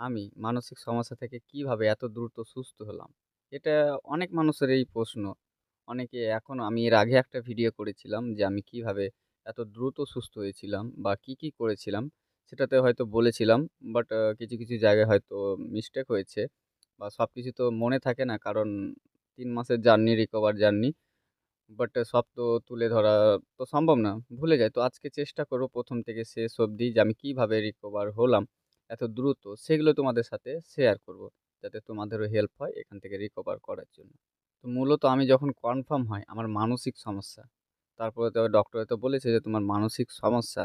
আমি মানসিক সমস্যা থেকে কীভাবে এত দ্রুত সুস্থ হলাম? এটা অনেক মানুষের এই প্রশ্ন। অনেকে এখন আমি এর আগে একটা ভিডিও করেছিলাম যে আমি কীভাবে এত দ্রুত সুস্থ হয়েছিলাম বা কি, কি করেছিলাম সেটাতে হয়তো বলেছিলাম। বাট কিছু, কিছু জায়গায় হয়তো মিস্টেক হয়েছে বা সব কিছু তো মনে থাকে না। কারণ তিন মাসের জার্নি, রিকভার জার্নি। বাট সব তো তুলে ধরা তো সম্ভব না। ভুলে যায় তো আজকে চেষ্টা করব প্রথম থেকে শেষ অবধি যে আমি কীভাবে রিকভার হলাম এত দ্রুত সেগুলো তোমাদের সাথে শেয়ার করব। যাতে তোমাদেরও হেল্প হয় এখান থেকে রিকভার করার জন্য। তো মূলত আমি যখন কনফার্ম হয় আমার মানসিক সমস্যা, তারপরে তো ডক্টরে তো বলেছে যে তোমার মানসিক সমস্যা।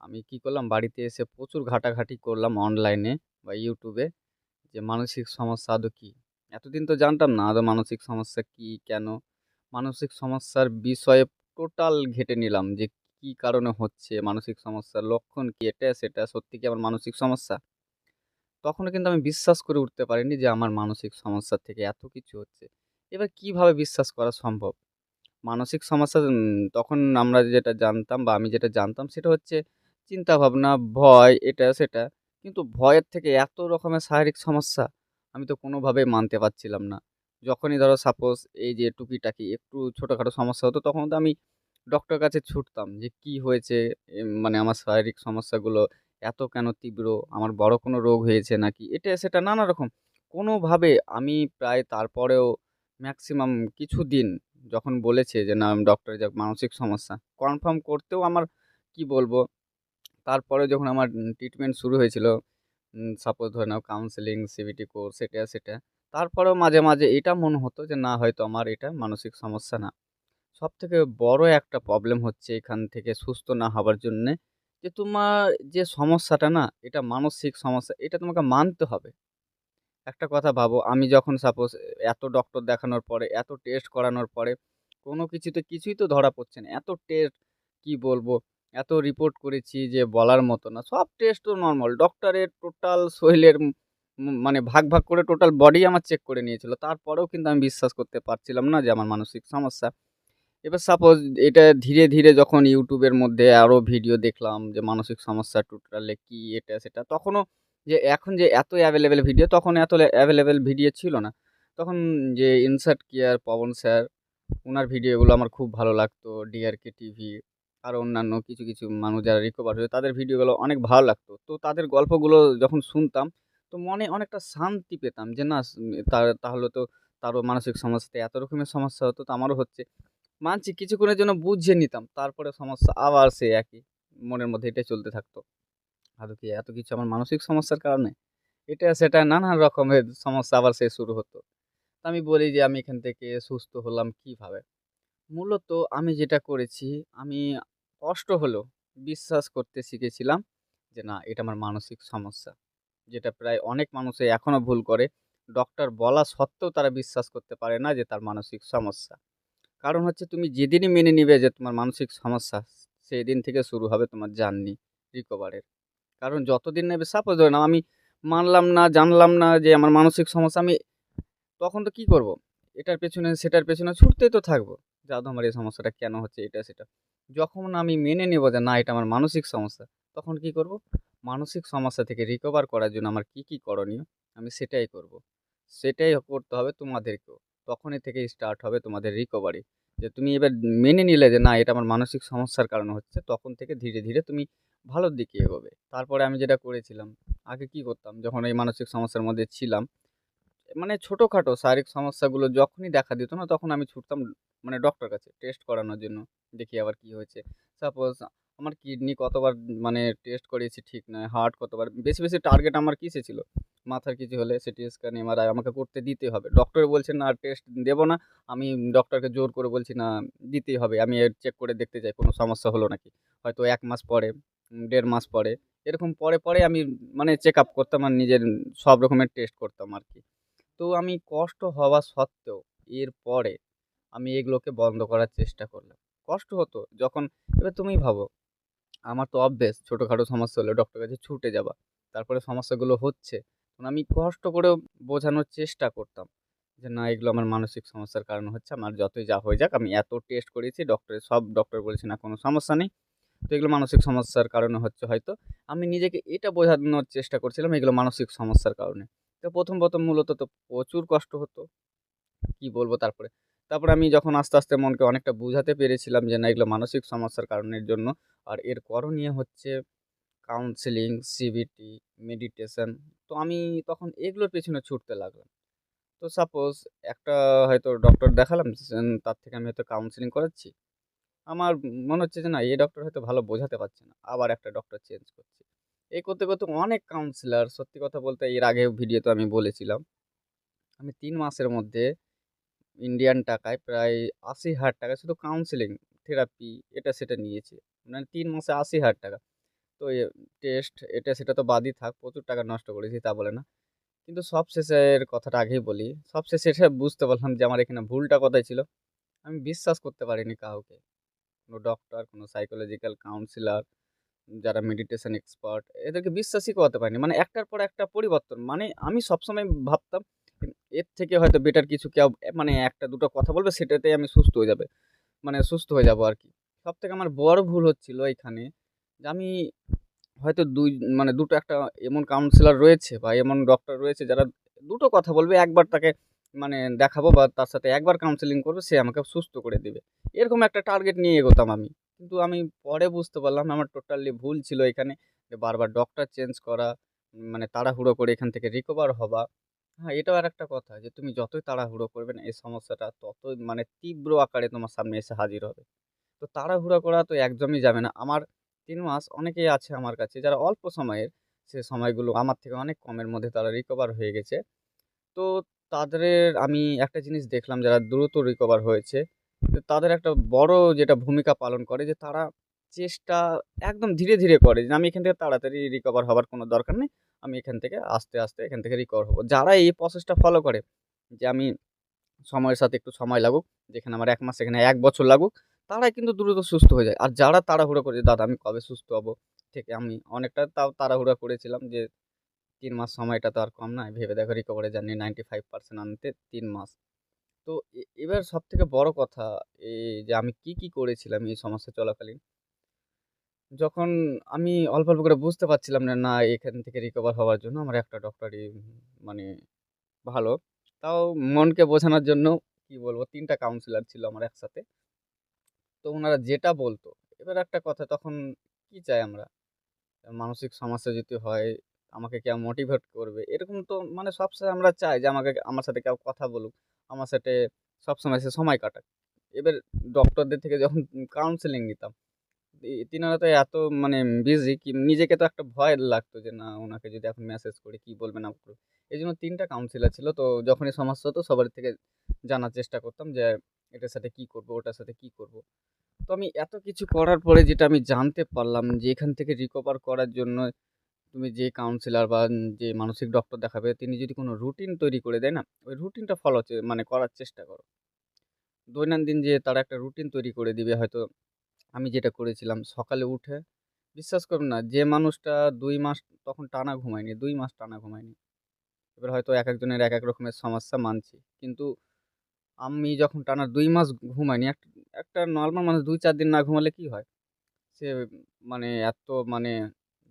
আমি কি করলাম বাড়িতে এসে প্রচুর ঘাটাঘাটি করলাম অনলাইনে বা ইউটিউবে যে মানসিক সমস্যা আদৌ কী? এতদিন তো জানতাম না আদৌ মানসিক সমস্যা কী, কেন? মানসিক সমস্যার বিষয়ে টোটাল ঘেঁটে নিলাম যে কী কারণে হচ্ছে, মানসিক সমস্যার লক্ষণ কী, এটা সেটা সত্যি কি আমার মানসিক সমস্যা? তখনও কিন্তু আমি বিশ্বাস করে উঠতে পারিনি যে আমার মানসিক সমস্যা থেকে এত কিছু হচ্ছে। এবার কীভাবে বিশ্বাস করা সম্ভব? মানসিক সমস্যা তখন আমরা যেটা জানতাম বা আমি যেটা জানতাম সেটা হচ্ছে চিন্তা ভাবনা ভয়, এটা সেটা। কিন্তু ভয়ের থেকে এত রকমের শারীরিক সমস্যা আমি তো কোনোভাবেই মানতে পারছিলাম না। যখনই ধরো সাপোজ এই যে টুকিটাকি একটু ছোটোখাটো সমস্যা হতো তখন তো আমি ডক্টরের কাছে ছুটতাম যে কী হয়েছে? মানে আমার শারীরিক সমস্যাগুলো এত কেন তীব্র? আমার বড় কোনো রোগ হয়েছে নাকি? এটা সেটা নানা রকম। কোনোভাবে আমি প্রায় তারপরেও ম্যাক্সিমাম কিছু দিন যখন বলেছে যে না ডক্টর যে মানসিক সমস্যা, কনফার্ম করতেও আমার কি বলব? তারপরে যখন আমার ট্রিটমেন্ট শুরু হয়েছিল, সাপোজ ধরে নাও কাউন্সেলিং, সিবিটি কোর্স এটা সেটা। তারপরেও মাঝে, মাঝে এটা মনে হতো যে না হয়তো আমার এটা মানসিক সমস্যা না। সবথেকে বড় একটা প্রবলেম হচ্ছে এখান থেকে সুস্থ না হবার জন্যে যে তোমার যে সমস্যাটা না এটা মানসিক সমস্যা এটা তোমাকে মানতে হবে। একটা কথা ভাবো আমি যখন সাপোজ এত ডক্টর দেখানোর পরে, এত টেস্ট করানোর পরে কোনো কিছুতে কিছুই তো ধরা পড়ছে না। এত টেস্ট কি বলব? এত রিপোর্ট করেছি যে বলার মতো না। সব টেস্ট তো নরমাল। ডক্টরের টোটাল শরীরের মানে ভাগ, ভাগ করে টোটাল বডি আমার চেক করে নিয়েছিল। তারপরেও কিন্তু আমি বিশ্বাস করতে পারছিলাম না যে আমার মানসিক সমস্যা। এবার সাপোজ এটা ধীরে, ধীরে যখন ইউটিউবের মধ্যে আরও ভিডিও দেখলাম যে মানসিক সমস্যা টোটালে কি এটা সেটা। তখনও যে এখন যে এত অ্যাভেলেবেল ভিডিও তখন এত অ্যাভেলেবেল ভিডিও ছিল না। তখন যে ইনসার্ট কেয়ার পবন স্যার উনার ভিডিওগুলো আমার খুব ভালো লাগতো। ডিআরকে টিভি আরও অন্যান্য কিছু, কিছু মানুষ যারা রিকভার হয়েছে তাদের ভিডিওগুলো অনেক ভালো লাগতো। তো তাদের গল্পগুলো যখন শুনতাম তো মনে অনেকটা শান্তি পেতাম যে না স তা তাহলে তো তারও মানসিক সমস্যাতে এত রকমের সমস্যা হতো তো আমারও হচ্ছে। মানছি কিছুক্ষণের জন্য বুঝিয়ে নিতাম। তারপরে সমস্যা আবার সে একই। মনের মধ্যে এটাই চলতে থাকতো। আদৌ কি এত কিছু আমার মানসিক সমস্যার কারণে? এটা সেটা নানান রকমের সমস্যা আবার সে শুরু হতো। তো আমি বলি যে আমি এখান থেকে সুস্থ হলাম কীভাবে? মূলত আমি যেটা করেছি, আমি কষ্ট হলেও বিশ্বাস করতে শিখেছিলাম যে না, এটা আমার মানসিক সমস্যা। যেটা প্রায় অনেক মানুষই এখনও ভুল করে। ডক্টর বলা সত্ত্বেও তারা বিশ্বাস করতে পারে না যে তার মানসিক সমস্যা। কারণ হচ্ছে তুমি যেদিনই মেনে নিবে যে তোমার মানসিক সমস্যা, সেই দিন থেকে শুরু হবে তোমার জার্নি রিকভারের। কারণ যতদিন নেবে সাপোজ ধরে নাও আমি মানলাম না, জানলাম না যে আমার মানসিক সমস্যা আমি তখন তো কি করব? এটার পেছনে সেটার পেছনে ছুটতেই তো থাকব। যে আমার এই সমস্যাটা কেন হচ্ছে এটা সেটা। যখন আমি মেনে নেব যে না এটা আমার মানসিক সমস্যা, তখন কি করব? মানসিক সমস্যা থেকে রিকভার করার জন্য আমার কি, কি করণীয় আমি সেটাই করব। সেটাই করতে হবে তোমাদেরকেও। তখনই থেকেই স্টার্ট হবে তোমাদের রিকভারি। যে তুমি এবার মেনে নিলে যে না এটা আমার মানসিক সমস্যার কারণে হচ্ছে, তখন থেকে ধীরে, ধীরে তুমি ভালোর দিকে এগোবে। তারপরে আমি যেটা করেছিলাম, আগে কি করতাম যখন এই মানসিক সমস্যার মধ্যে ছিলাম, মানে ছোটোখাটো শারীরিক সমস্যাগুলো যখনই দেখা দিত না তখন আমি ছুটতাম মানে ডক্টর কাছে টেস্ট করানোর জন্য। দেখি আবার কি হয়েছে। সাপোজ আমার কিডনি কতবার মানে টেস্ট করিয়েছি ঠিক নয়, হার্ট কতবার বেশি, বেশি টার্গেট আমার কিসে ছিল? মাথার কিছু হলে সিটি স্ক্যান, এমআরআই আমাকে করতে দিতেই হবে। ডক্টর বলছে না টেস্ট দেব না। আমি ডক্টরকে জোর করে বলছি না দিতেই হবে। আমি এ চেক করে দেখতে চাই কোনো সমস্যা হলো নাকি। হয়তো এক মাস পরে, দেড় মাস পরে এরকম পরে, পরে আমি মানে চেক আপ করতাম আর নিজের সব রকমের টেস্ট করতাম আর কি তো আমি কষ্ট হওয়া সত্ত্বেও এরপরে আমি এগুলোকে বন্ধ করার চেষ্টা করলাম। কষ্ট হতো যখন এবার তুমিই ভাবো, আমার তো অভ্যেস ছোটোখাটো সমস্যা হলে ডক্টরের কাছে ছুটে যাওয়া। তারপরে সমস্যাগুলো হচ্ছে, আমি কষ্ট করে বোঝানোর চেষ্টা করতাম। যে না এগুলো আমার মানসিক সমস্যার কারণে হচ্ছে। আমার যতই যা হয়ে যাক আমি এত টেস্ট করেছি ডক্টরের সব ডক্টর বলেছে না কোনো সমস্যা নেই। তো এগুলো মানসিক সমস্যার কারণে হচ্ছে হয়তো। আমি নিজেকে এটা বোঝানোর চেষ্টা করছিলাম এগুলো মানসিক সমস্যার কারণে। তো ১ম, ১ম মূলত তো প্রচুর কষ্ট হতো। কি বলব তারপরে? তারপরে আমি যখন আস্তে, আস্তে মনকে অনেকটা বুঝাতে পেরেছিলাম যে না এগুলো মানসিক সমস্যার কারণের জন্য। আর এর করণীয় হচ্ছে কাউন্সেলিং, সিবিটি, মেডিটেশন। তো আমি তখন এগুলোর পেছনে ছুটতে লাগলাম। তো সাপোজ একটা হয়তো ডক্টর দেখালাম তার থেকে আমি হয়তো কাউন্সেলিং করাচ্ছি। আমার মনে হচ্ছে যে না এই ডক্টর হয়তো ভালো বোঝাতে পারছে না। আবার একটা ডক্টর চেঞ্জ করছি। এই করতে, করতে অনেক কাউন্সিলর সত্যি কথা বলতে এর আগেও ভিডিওতে আমি বলেছিলাম। আমি তিন মাসের মধ্যে ইন্ডিয়ান টাকায় প্রায় ৮০,০০০ টাকা শুধু কাউন্সেলিং, থেরাপি এটা সেটা নিয়েছি। মানে তিন মাসে ৮০,০০০ টাকা। তো টেস্ট এটা সেটা তো বাদই থাক। প্রচুর টাকা নষ্ট করেছি তা বলে না। কিন্তু সবশেষের কথাটা আগেই বলি। সবশেষে এসে বুঝতে পারলাম যে আমার এখানে ভুলটা কোথায় ছিল। আমি বিশ্বাস করতে পারিনি কাউকে। কোনো ডক্টর, কোনো সাইকোলজিক্যাল কাউন্সিলর, যারা মেডিটেশন এক্সপার্ট এদেরকে বিশ্বাসই করাতে পারিনি। মানে একটার পর একটা পরিবর্তন। মানে আমি সবসময় ভাবতাম এর থেকে হয়তো বেটার কিছু কেউ মানে একটা দুটো কথা বলবে সেটাতেই আমি সুস্থ হয়ে যাবে। মানে সুস্থ হয়ে যাব আরকি। সবথেকে আমার বড় ভুল হচ্ছিল এইখানে যে আমি হয়তো দুই মানে দুটো একটা এমন কাউন্সিলর রয়েছে বা এমন ডক্টর রয়েছে যারা দুটো কথা বলবে, একবার তাকে মানে দেখাবো বা তার সাথে একবার কাউন্সেলিং করবে সে আমাকে সুস্থ করে দিবে। এরকম একটা টার্গেট নিয়ে এগোতাম আমি। কিন্তু আমি পরে বুঝতে পারলাম আমার টোটালি ভুল ছিল এখানে। যে বারবার ডক্টর চেঞ্জ করা, মানে তাড়াহুড়ো করে এখান থেকে রিকভার হওয়া। হ্যাঁ, এটাও আর একটা কথা যে তুমি যতই তাড়াহুড়ো করবে না এই সমস্যাটা ততই মানে তীব্র আকারে তোমার সামনে এসে হাজির হবে। তো তাড়াহুড়ো করা তো একদমই যাবে না। আমার ৩ মাস অনেকেই আছে আমার কাছে যারা অল্প সময়ের, সে সময়গুলো আমার থেকে অনেক কমের মধ্যে তারা রিকভার হয়ে গেছে। তো তাদের আমি একটা জিনিস দেখলাম যারা দ্রুত রিকভার হয়েছে, তাদের একটা বড় যেটা ভূমিকা পালন করে যে তারা চেষ্টা একদম ধীরে, ধীরে করে যে আমি এখান থেকে তাড়াতাড়ি রিকভার হবার কোনো দরকার নেই। আমি এখান থেকে আস্তে, আস্তে এখান থেকে রিকভার হব। যারা এই প্রসেসটা ফলো করে যে আমি সময়ের সাথে একটু সময় লাগুক, যেখানে আমার এক মাস সেখানে এক বছর লাগুক, তারাই কিন্তু দ্রুত সুস্থ হয়ে যায়। আর যারা তাড়াহুড়ো করে দাদা আমি কবে সুস্থ হব? থেকে আমি অনেকটা তাও তাড়াহুড়া করেছিলাম যে তিন মাস সময়টা তো আর কম নয়। ভেবে দেখো রিকভারি জার্নি 95% আনতে তিন মাস। তো এবার সবথেকে বড় কথা এই যে আমি কি, কি করেছিলাম এই সমস্যা চলাকালীন যখন আমি অল্প, অল্প করে বুঝতে পারছিলাম না, না এখান থেকে রিকভার হওয়ার জন্য আমার একটা ডক্টরই মানে ভালো। তাও মনকে বোঝানোর জন্য কি বলব ৩ টা কাউন্সিলর ছিল আমার একসাথে। তো ওনারা যেটা বলতো, এবার একটা কথা তখন কি চাই আমরা? মানসিক সমস্যা যদি হয় আমাকে কেউ মোটিভেট করবে। এরকম তো মানে সবসময় আমরা চাই যে আমাকে আমার সাথে কেউ কথা বলুক। আমার সাথে সবসময় সে সময় কাটাক। এবার ডক্টরদের থেকে যখন কাউন্সেলিং নিতাম, তিনারা তো এত মানে বিজি কি নিজেকে তো একটা ভয় লাগতো যে না ওনাকে যদি এখন মেসেজ করি কি বলবে না করবে। এজন্য ৩ টা কাউন্সিলর ছিল। তো যখনই সমস্যা হতো সবার থেকে জানার চেষ্টা করতাম যে এটার সাথে কি করব, ওটার সাথে কি করব। তো আমি এত কিছু করার পরে যেটা আমি জানতে পারলাম যে এখান থেকে রিকভার করার জন্য তুমি যে কাউন্সিলর বা যে মানসিক ডক্টর দেখাবে তিনি যদি কোনো রুটিন তৈরি করে দেয় না, ওই রুটিনটা ফলো মানে করার চেষ্টা করো। দৈনন্দিন যে তারা একটা রুটিন তৈরি করে দিবে হয়তো আমি যেটা করেছিলাম সকালে উঠে বিশ্বাস করুন না যে মানুষটা দুই মাস তখন টানা ঘুমায়নি, দুই মাস টানা ঘুমায়নি। এবার হয়তো এক একজনের এক এক রকমের সমস্যা মানছি। কিন্তু আমি যখন টানা দুই মাস ঘুমাইনি এক একটা নর্মাল মানুষ ২-৪ দিন না ঘুমালে কি হয়? সে মানে এত মানে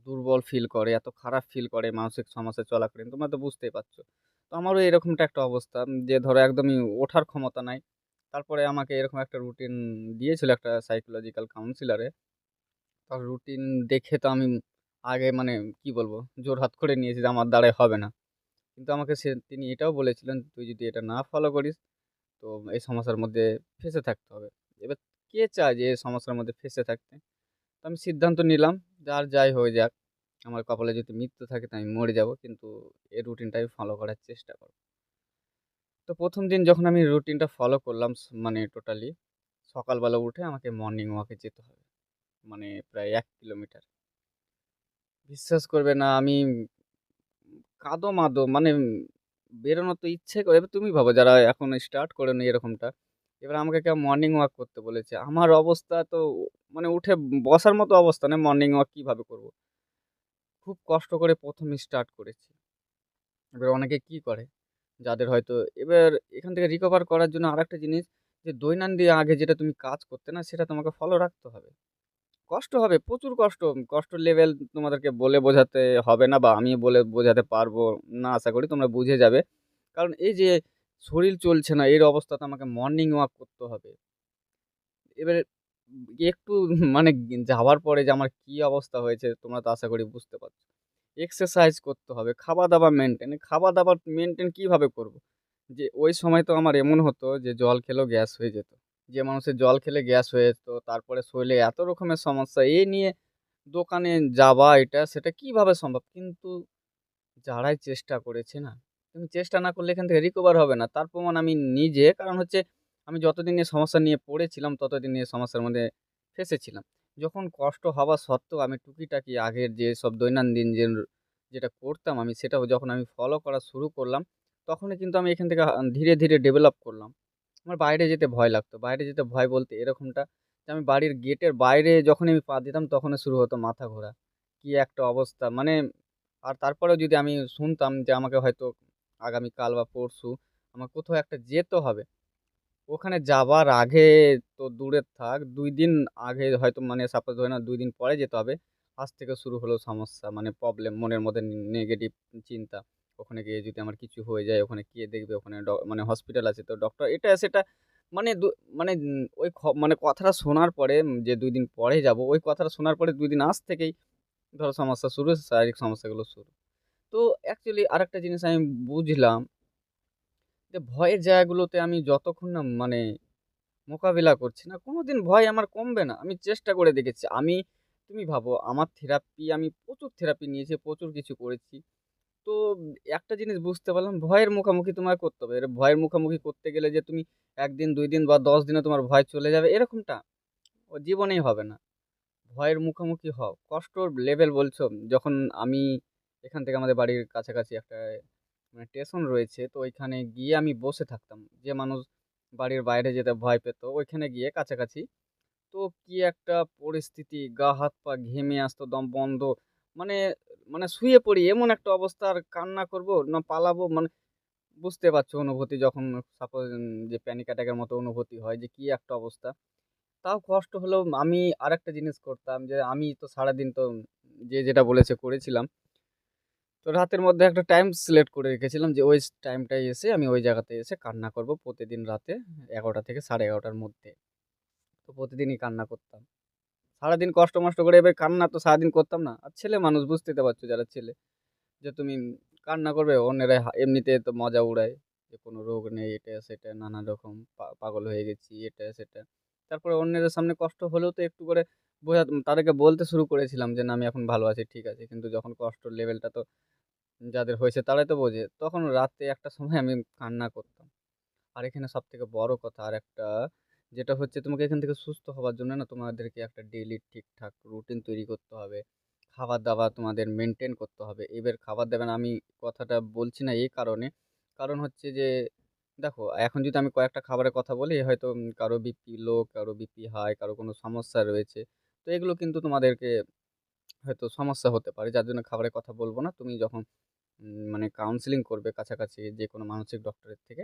দুর্বল ফিল করে, এত খারাপ ফিল করে মানসিক সমস্যা চলাকালীন তোমরা তো বুঝতেই পারছ। তো আমারও এরকমটা একটা অবস্থা যে ধরো একদমই ওঠার ক্ষমতা নাই। তারপরে আমাকে এরকম একটা রুটিন দিয়েছিল একটা সাইকোলজিক্যাল কাউন্সিলরে। তার রুটিন দেখে তো আমি আগে মানে কি বলব জোড়হাত করে নিয়েছি যে আমার দ্বারাই হবে না। কিন্তু আমাকে সে তিনি এটাও বলেছিলেন তুই যদি এটা না ফলো করিস তো এই সমস্যার মধ্যে ফেঁসে থাকতে হবে। এবার কে চায় যে এই সমস্যার মধ্যে ফেঁসে থাকতে? তো আমি সিদ্ধান্ত নিলাম যার যাই হয়ে যাক, আমার কপালে যদি মৃত্যু থাকে তো আমি মরে যাব। কিন্তু এই রুটিনটা আমি ফলো করার চেষ্টা করব। তো প্রথম দিন যখন আমি রুটিনটা ফলো করলাম মানে টোটালি সকালবেলা উঠে আমাকে মর্নিং ওয়াকে যেতে হবে। মানে প্রায় এক কিলোমিটার। বিশ্বাস করবে না আমি কাঁদো-মাদো মানে বেরোনোর তো ইচ্ছে করে এবার তুমি ভাবো যারা এখন স্টার্ট করেনি এরকমটা। এবার আমাকে কেউ মর্নিং ওয়াক করতে বলেছে। আমার অবস্থা তো মানে উঠে বসার মতো অবস্থা নেই মর্নিং ওয়াক কীভাবে করব? খুব কষ্ট করে ১ম স্টার্ট করেছি। এবার অনেকে কি করে? যাদের হয়তো এবার এখান থেকে রিকভার করার জন্য আরেকটা জিনিস, যে দৈনন্দিন আগে যেটা তুমি কাজ করতে না, সেটা তোমাকে ফলো রাখতে হবে। কষ্ট হবে, প্রচুর কষ্ট। কষ্টর লেভেল তোমাদেরকে বলে বোঝাতে হবে না বা আমি বলে বোঝাতে পারব না আশা করি তোমরা বুঝে যাবে। কারণ এই যে শরীর চলছে না এর অবস্থাতে আমাকে মর্নিং ওয়াক করতে হবে। এবারে একটু মানে যাওয়ার পরে যে আমার কি অবস্থা হয়েছে তোমরা তো আশা করি বুঝতে পারছ। এক্সারসাইজ করতে হবে, খাওয়া-দাওয়া মেনটেন খাওয়া-দাওয়া মেনটেন কীভাবে করব? যে ওই সময় তো আমার এমন হতো যে জল খেলেও গ্যাস হয়ে যেত। যে মানুষের জল খেলে গ্যাস হয়ে যেত, তারপরে শরীরে এত রকমের সমস্যা, এ নিয়ে দোকানে যাওয়া এটা সেটা কীভাবে সম্ভব? কিন্তু যারাই চেষ্টা করেছে না, তুমি চেষ্টা না করলে এখান থেকে রিকভার হবে না। তার প্রমাণ আমি নিজে। কারণ হচ্ছে আমি যতদিন এই সমস্যা নিয়ে পড়েছিলাম ততদিন এই সমস্যার মধ্যে ফেঁসেছিলাম। যখন কষ্ট হওয়া সত্ত্বেও আমি টুকিটাকি আগের যেসব দৈনন্দিন যে যেটা করতাম আমি সেটাও যখন আমি ফলো করা শুরু করলাম, তখনই কিন্তু আমি এখান থেকে ধীরে, ধীরে ডেভেলপ করলাম। আমার বাইরে যেতে ভয় লাগতো। বাইরে যেতে ভয় বলতে এরকমটা যে আমি বাড়ির গেটের বাইরে যখনই আমি পা দিতাম তখনই শুরু হতো মাথা ঘোরা। কি একটা অবস্থা! মানে আর তারপরেও যদি আমি শুনতাম যে আমাকে হয়তো আগামীকাল বা পরশু আমার কোথাও একটা যেতে হবে। ওখানে যাবার আগে তো দূরে থাক, দুই দিন আগে হয়তো মানে সাপোজ ধরে না ২ দিন পরে যেতে হবে। আজ থেকে শুরু হলো সমস্যা মানে প্রবলেম মনের মধ্যে নেগেটিভ চিন্তা। ওখানে গিয়ে যদি আমার কিছু হয়ে যায়, ওখানে কে দেখবে? ওখানে মানে হসপিটাল আছে তো ডক্টর এটা সেটা মানে মানে ওই মানে কথাটা শোনার পরে যে ২ দিন পরে যাব, ওই কথাটা শোনার পরে ২ দিন আজ থেকেই ধরো সমস্যা শুরু, শারীরিক সমস্যাগুলো শুরু। তো অ্যাকচুয়ালি আরেকটা জিনিস আমি বুঝলাম যে ভয়ের জায়গাগুলোতে আমি যতক্ষণ না মানে মোকাবিলা করছি না, কোনো দিন ভয় আমার কমবে না। আমি চেষ্টা করে দেখেছি। আমি তুমি ভাবো আমার থেরাপি আমি প্রচুর থেরাপি নিয়েছি, প্রচুর কিছু করেছি। তো একটা জিনিস বুঝতে পারলাম ভয়ের মুখামুখি তোমাকে করতে হবে। এর ভয়ের মুখামুখি করতে গেলে যে তুমি একদিন দুই দিন বা ১০ দিনে তোমার ভয় চলে যাবে এরকমটা ও জীবনেই হবে না। ভয়ের মুখোমুখি হও। কষ্টর লেভেল বলছো, যখন আমি এখান থেকে আমাদের বাড়ির কাছাকাছি একটা মানে স্টেশন রয়েছে, তো ওইখানে গিয়ে আমি বসে থাকতাম। যে মানুষ বাড়ির বাইরে যেতে ভয় পেত, ওইখানে গিয়ে কাছাকাছি তো কি একটা পরিস্থিতি, গা হাত পা ঘেমে আসতো, দম বন্ধ। মানে মানে শুয়ে পড়ি, এমন একটা অবস্থা, আর কান্না করব, না পালাবো মানে বুঝতে পারছ অনুভূতি যখন সাপোজ যে প্যানিক অ্যাটাকের মতো অনুভূতি হয় যে কি একটা অবস্থা। তাও কষ্ট হলেও আমি আরেকটা জিনিস করতাম যে আমি তো সারাদিন তো যে যেটা বলেছে করেছিলাম। তো রাতের মধ্যে একটা টাইম সিলেক্ট করে রেখেছিলাম যে ওই টাইমটায় এসে আমি ওই জায়গাতে এসে কান্না করব প্রতিদিন রাতে ১১টা থেকে 11:30টার মধ্যে। তো প্রতিদিনই কান্না করতাম। সারাদিন কষ্ট-মষ্ট করে এবার কান্না তো সারাদিন করতাম না। আর ছেলে মানুষ বুঝতেই তো পারছ যারা ছেলে, যে তুমি কান্না করবে অন্যেরা এমনিতে তো মজা উড়ায়। যে কোনো রোগ নেই এটা সেটা নানান রকম পাগল হয়ে গেছি এটা সেটা। তারপরে অন্যের সামনে কষ্ট হলেও তো একটু করে বোঝা তাদেরকে বলতে শুরু করেছিলাম যে, "না আমি এখন ভালো আছি, ঠিক আছে।" কিন্তু যখন কষ্টর লেভেলটা তো যাদের হয়েছে তারাই তো বোঝে। তখন রাতে একটা সময় আমি কান্না করতাম। আর এখানে সব থেকে বড় কথা আরেকটা যেটা হচ্ছে তোমাকে এখান থেকে সুস্থ হওয়ার জন্য না তোমাদেরকে একটা ডেইলি ঠিকঠাক রুটিন তৈরি করতে হবে। খাবার-দাবার তোমাদের মেনটেন করতে হবে। এবার খাবার-দাবার আমি কথাটা বলছি না এই কারণে, কারণ হচ্ছে যে দেখো এখন যদি আমি কয়েকটা খাবারের কথা বলি হয়তো কারও বিপি লো, কারও বিপি হাই, কারও কোনো সমস্যা রয়েছে। তো এগুলো কিন্তু তোমাদেরকে হয়তো সমস্যা হতে পারে। যার জন্য খাবারের কথা বলব না। তুমি যখন মানে কাউন্সেলিং করবে কাছাকাছি যে কোনো মানসিক ডক্টরের থেকে,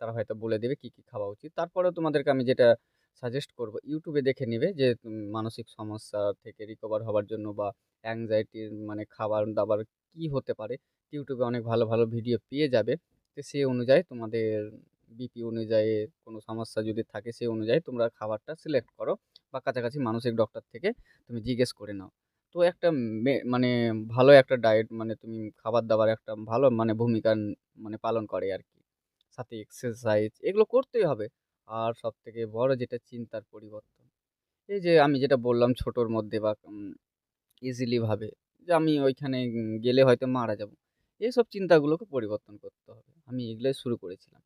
তারা হয়তো বলে দেবে কী, কী খাওয়া উচিত। তারপরেও তোমাদেরকে আমি যেটা সাজেস্ট করব ইউটিউবে দেখে নেবে যে মানসিক সমস্যা থেকে রিকভার হওয়ার জন্য বা অ্যাংজাইটির মানে খাবার-দাবার কী হতে পারে। ইউটিউবে অনেক ভালো, ভালো ভিডিও পেয়ে যাবে। তো সেই অনুযায়ী তোমাদের বিপি অনুযায়ী কোনো সমস্যা যদি থাকে সেই অনুযায়ী তোমরা খাবারটা সিলেক্ট করো বা কাছাকাছি মানসিক ডক্টর থেকে তুমি জিজ্ঞেস করে নাও। তো একটা মানে ভালো একটা ডায়েট মানে তুমি খাবার-দাবার একটা ভালো মানে ভূমিকা মানে পালন করে আরকি। সাথে এক্সারসাইজ এগুলো করতেই হবে। আর সব থেকে বড় যেটা চিন্তার পরিবর্তন। এই যে আমি যেটা বললাম ছোটোর মধ্যে বা ইজিলিভাবে যে আমি ওইখানে গেলে হয়তো মারা যাব। এসব চিন্তাগুলোকে পরিবর্তন করতে হবে। আমি এগুলোই শুরু করেছিলাম।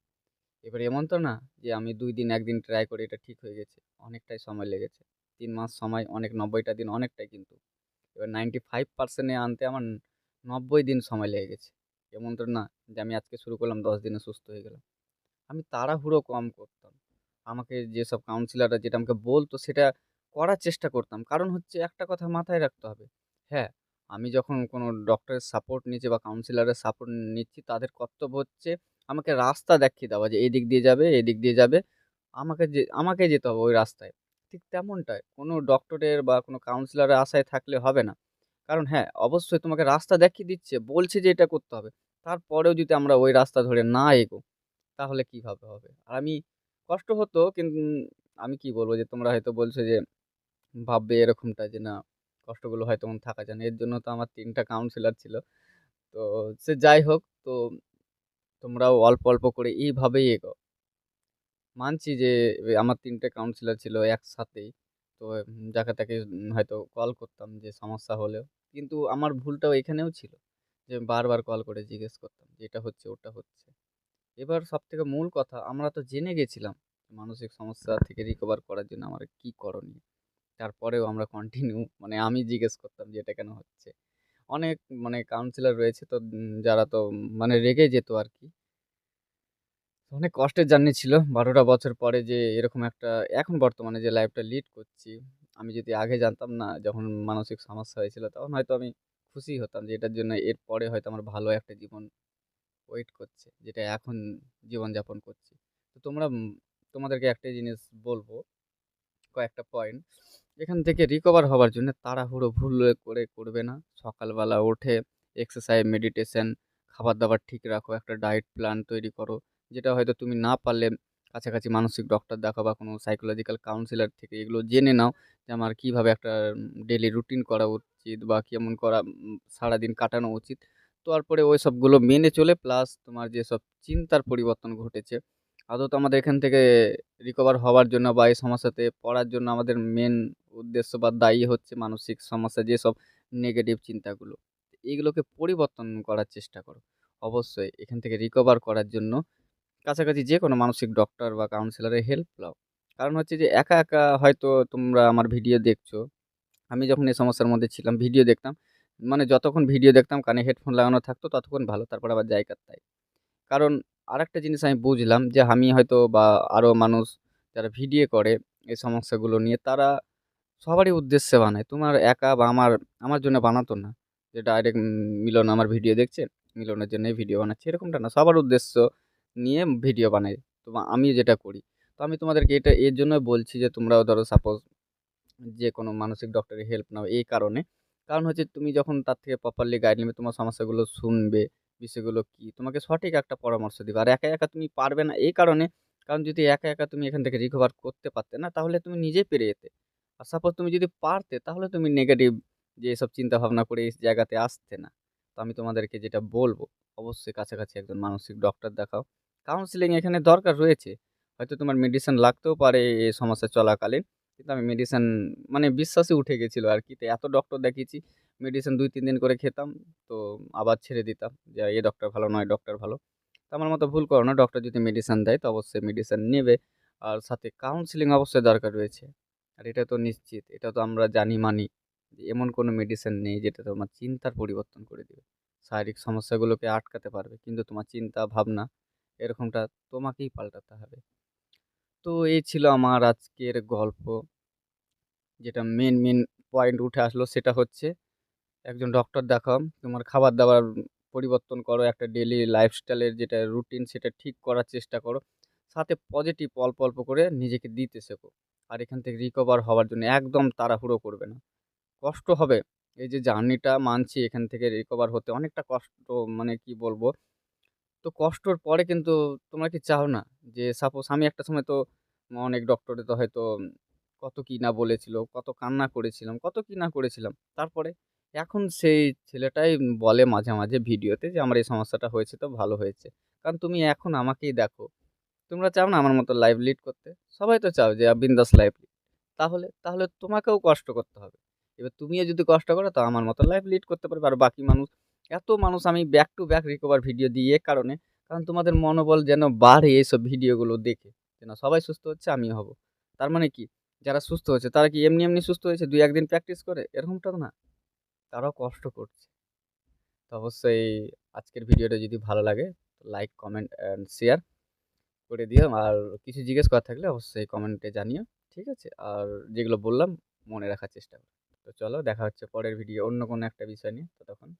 এবার এমন তো না যে আমি দুই দিন একদিন ট্রাই করে এটা ঠিক হয়ে গেছে। অনেকটাই সময় লেগেছে। তিন মাস সময়, অনেক নব্বইটা দিন, অনেকটাই কিন্তু। এবার 95% এ আনতে আমার ৯০ দিন সময় লেগে গেছে। এমন তো না যে আমি আজকে শুরু করলাম ১০ দিনে সুস্থ হয়ে গেলাম। আমি তাড়াহুড়ো কম করতাম। আমাকে যেসব কাউন্সিলররা যেটা আমাকে বলতো সেটা করার চেষ্টা করতাম। কারণ হচ্ছে একটা কথা মাথায় রাখতে হবে। হ্যাঁ, আমি যখন কোনো ডক্টরের সাপোর্ট নিচ্ছি বা কাউন্সিলরের সাপোর্ট নিচ্ছি তাদের কর্তব্য হচ্ছে আমাকে রাস্তা দেখিয়ে দেওয়া যে এদিক দিয়ে যাবে, এদিক দিয়ে যাবে। আমাকে যে আমাকে যেতে হবে ওই রাস্তায়। ঠিক তেমনটাই। কোনো ডক্টরের বা কোনো কাউন্সিলরের আশায় থাকলে হবে না। কারণ হ্যাঁ, অবশ্যই তোমাকে রাস্তা দেখিয়ে দিচ্ছে, বলছে যে এটা করতে হবে। তারপরেও যদি আমরা ওই রাস্তা ধরে না এগো তাহলে কীভাবে হবে? আর আমি কষ্ট হতো কিন্তু আমি কি বলব যে তোমরা হয়তো বলছো যে ভাববে এরকমটা যে না কষ্টগুলো হয়তো মন থাকা যায় না। এর জন্য তো আমার ৩ টা কাউন্সিলর ছিল। তো সে যাই হোক তো তোমরাও অল্প, অল্প করে এইভাবেই এগো মানছি যে আমার ৩ টে কাউন্সিলর ছিল একসাথেই। তো যাকে তাকে হয়তো কল করতাম যে সমস্যা হলেও। কিন্তু আমার ভুলটাও এখানেও ছিল। যে বারবার কল করে জিজ্ঞেস করতাম যে এটা হচ্ছে, ওটা হচ্ছে। এবার সবথেকে মূল কথা আমরা তো জেনে গেছিলাম মানসিক সমস্যা থেকে রিকভার করার জন্য আমার কি করণীয়। তারপরেও আমরা কন্টিনিউ মানে আমি জিজ্ঞেস করতাম যে এটা কেন হচ্ছে। অনেক মানে কাউন্সিলর রয়েছে তো যারা তো মানে রেগে যেত আর কি অনেক কষ্টের জার্নি ছিল। বারোটা বছর পরে যে এরকম একটা এখন বর্তমানে যে লাইফটা লিড করছি, আমি যদি আগে জানতাম না যখন মানসিক সমস্যা হয়েছিল তখন হয়তো আমি খুশি হতাম যে এটার জন্য এরপরে হয়তো আমার ভালো একটা জীবন ওয়েট করছে। যেটা এখন জীবনযাপন করছি। তো তোমরা তোমাদেরকে একটাই জিনিস বলব কয়েকটা পয়েন্ট। এখান থেকে রিকভার হওয়ার জন্য তাড়াহুড়ো ভুল করে করবে না। সকালবেলা উঠে এক্সারসাইজ, মেডিটেশন, খাবার-দাবার ঠিক রাখো, একটা ডায়েট প্ল্যান তৈরি করো। যেটা হয়তো তুমি না পারলে কাছাকাছি মানসিক ডক্টর দেখাও বা কোনো সাইকোলজিক্যাল কাউন্সিলর থেকে এগুলো জেনে নাও যে আমার কীভাবে একটা ডেলি রুটিন করা উচিত বা কেমন করা সারাদিন কাটানো উচিত। তো তারপরে ওই সবগুলো মেনে চলে প্লাস তোমার যেসব চিন্তার পরিবর্তন ঘটেছে, আদত আমাদের এখান থেকে রিকভার হওয়ার জন্য বা এই সমস্যাতে পড়ার জন্য আমাদের মেন উদ্দেশ্য বা দায়ী হচ্ছে মানসিক সমস্যা যেসব নেগেটিভ চিন্তাগুলো। এগুলোকে পরিবর্তন করার চেষ্টা করো। অবশ্যই এখান থেকে রিকভার করার জন্য কাছাকাছি যে কোনো মানসিক ডক্টর বা কাউন্সিলরের হেল্প নাও। কারণ হচ্ছে যে একা, একা হয়তো তোমরা আমার ভিডিও দেখছ। আমি যখন এই সমস্যার মধ্যে ছিলাম ভিডিও দেখতাম। মানে যতক্ষণ ভিডিও দেখতাম কানে হেডফোন লাগানো থাকতো ততক্ষণ ভালো। তারপর আবার জায়গার তাই। কারণ আরেকটা জিনিস আমি বুঝলাম যে আমি হয়তো বা আরও মানুষ যারা ভিডিও করে এই সমস্যাগুলো নিয়ে তারা সবারই উদ্দেশ্যে বানায়। তোমার একা বা আমার আমার জন্য বানাতো না। যে ডাইরেক্ট মিলন আমার ভিডিও দেখছে, মিলনের জন্যই ভিডিও বানাচ্ছে এরকমটা না। সবার উদ্দেশ্য নিয়ে ভিডিও বানাই। তো আমি যেটা করি। তো আমি তোমাদেরকে এটা এর জন্যই বলছি যে তোমরাও ধরো সাপোজ যে কোনো মানসিক ডক্টরের হেল্প নাও এই কারণে। কারণ হচ্ছে তুমি যখন তার থেকে প্রপারলি গাইড নেবে তোমার সমস্যাগুলো শুনবে, বিষয়গুলো কি তোমাকে সঠিক একটা পরামর্শ দিবে। আর একা, একা তুমি পারবে না এই কারণে কারণ যদি একা, একা তুমি এখান থেকে রিকভার করতে পারতে না তাহলে তুমি নিজেই পেরে যেতে। আর সাপোজ তুমি যদি পারতে তাহলে তুমি নেগেটিভ যে এসব চিন্তাভাবনা করে এই জায়গাতে আসতে না। তো আমি তোমাদেরকে যেটা বলব অবশ্যই কাছাকাছি একজন মানসিক ডক্টর দেখাও। কাউন্সেলিং এখানে দরকার রয়েছে। হয়তো তোমার মেডিসিন লাগতেও পারে এই সমস্যা চলাকালীন। কিন্তু আমি মেডিসিন মানে বিশ্বাসই উঠে গেছিল আরকি। তো এত ডক্টর দেখিয়েছি। মেডিসিন ২-৩ দিন করে খেতাম। তো আবার ছেড়ে দিতাম। যে এ ডক্টর ভালো নয়, ডক্টর ভালো। তো আমার মতো ভুল করো না। ডক্টর যদি মেডিসিন দেয় তো অবশ্যই মেডিসিন নেবে। আর সাথে কাউন্সেলিং অবশ্যই দরকার রয়েছে। আর এটা তো নিশ্চিত। এটা তো আমরা জানি মানি। যে এমন কোনো মেডিসিন নেই যেটা তোমার চিন্তার পরিবর্তন করে দিবে। শারীরিক সমস্যাগুলোকে আটকাতে পারবে। কিন্তু তোমার চিন্তা ভাবনা এরকমটা তোমাকেই পাল্টাতে হবে। তো এই ছিল আমার আজকের গল্প। যেটা মেন মেন পয়েন্ট উঠে আসলো সেটা হচ্ছে একজন ডক্টর দেখাও। তোমার খাবার-দাবার পরিবর্তন করো। একটা ডেইলি লাইফস্টাইলের যেটা রুটিন সেটা ঠিক করার চেষ্টা করো। সাথে পজিটিভ অল্প, অল্প করে নিজেকে দিতে শেখো। আর এখান থেকে রিকভার হওয়ার জন্য একদম তাড়াহুড়ো করবে না। কষ্ট হবে। এই যে জার্নিটা মানছি এখান থেকে রিকভার হতে অনেকটা কষ্ট মানে কি বলব? তো কষ্টর পরে কিন্তু তোমরা কি চাও না? যে সাপোজ আমি একটা সময় তো অনেক ডক্টরে তো হয়তো কত কি না বলেছিল, কত কান্না করেছিলাম, কত কি না করেছিলাম। তারপরে এখন সেই ছেলেটাই বলে মাঝে, মাঝে ভিডিওতে যে আমার এই সমস্যাটা হয়েছে তো ভালো হয়েছে। কারণ তুমি এখন আমাকেই দেখো। তোমরা চাও না আমার মতো লাইভ লিড করতে? সবাই তো চাও যে আ লাইভ লিড তাহলে, তাহলে তোমাকেও কষ্ট করতে হবে। এবার তুমিও যদি কষ্ট করো তো আমার মতো লাইভ লিড করতে পারবে। আর বাকি মানুষ এত মানুষ আমি back to back recover video দিই এ কারণে কারণ তোমাদের মনোবল যেন বাড়ে এইসব ভিডিওগুলো দেখে। যেন সবাই সুস্থ হচ্ছে আমিও হব। তার মানে কি? যারা সুস্থ হয়েছে তারা কি এমনি, এমনি সুস্থ হয়েছে ২-১ প্র্যাকটিস করে? এরকমটা তো না। তারাও কষ্ট করছে। তো অবশ্যই আজকের ভিডিওটা যদি ভালো লাগে লাইক, কমেন্ট অ্যান্ড শেয়ার করে দিও। আর কিছু জিজ্ঞেস করার থাকলে অবশ্যই কমেন্টে জানিও। ঠিক আছে? আর যেগুলো বললাম মনে রাখার চেষ্টা করো। তো চলো দেখা হচ্ছে পরের ভিডিও অন্য কোনো একটা বিষয় নিয়ে। ততক্ষণ